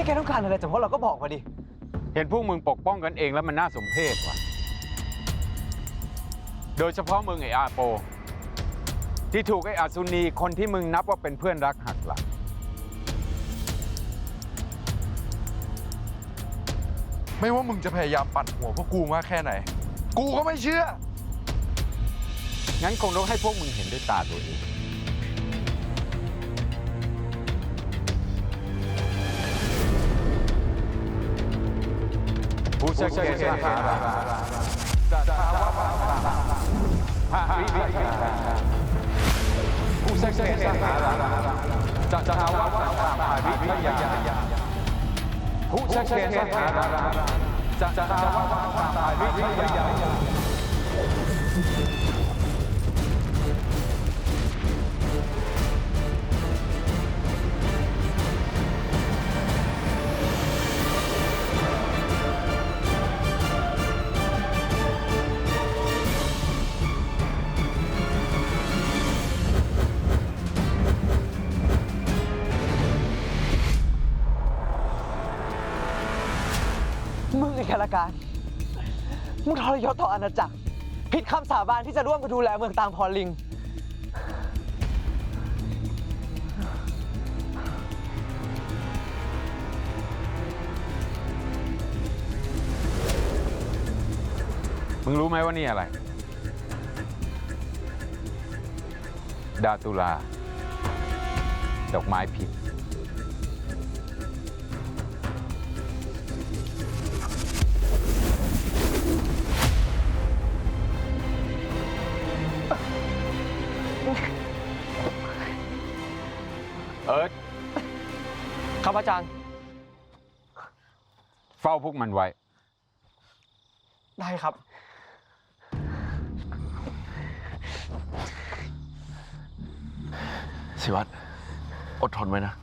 นี่แกต้องการอะไรจากพวกเราก็บอกมาดิ เห็นพวกมึงปกป้องกันเองแล้วมันน่าสมเพชว่ะ โดยเฉพาะมึงไอ้อาโป ที่ถูกไอ้อาซุนีคนที่มึงนับว่าเป็นเพื่อนรักหักหลัง ไม่ว่ามึงจะพยายามปัดหัวพวกกูมากแค่ไหน กูก็ไม่เชื่อ งั้นคงต้องให้พวกมึงเห็นด้วยตาตัวเอง ผู้เชี่ยวชาญสาขาสัทธาวะภาวิวิผู้เชี่ยวชาญสาขาสัทธาวะภาวิวิผู้เชี่ยวชาญสาขาสัทธาวะภาวิวิ มึงไอ้แคราการมึงทรยศต่ออาณาจักร ผิดคำสาบานที่จะร่วมกันดูแลเมืองตางพรลิง มึงรู้ไหมว่านี่อะไร ดาตุลา ดอกไม้พิษ เอิร์ธครับอาจารย์ เฝ้าพวกมันไว้ ได้ครับ สิวัตรอดทนไว้นะ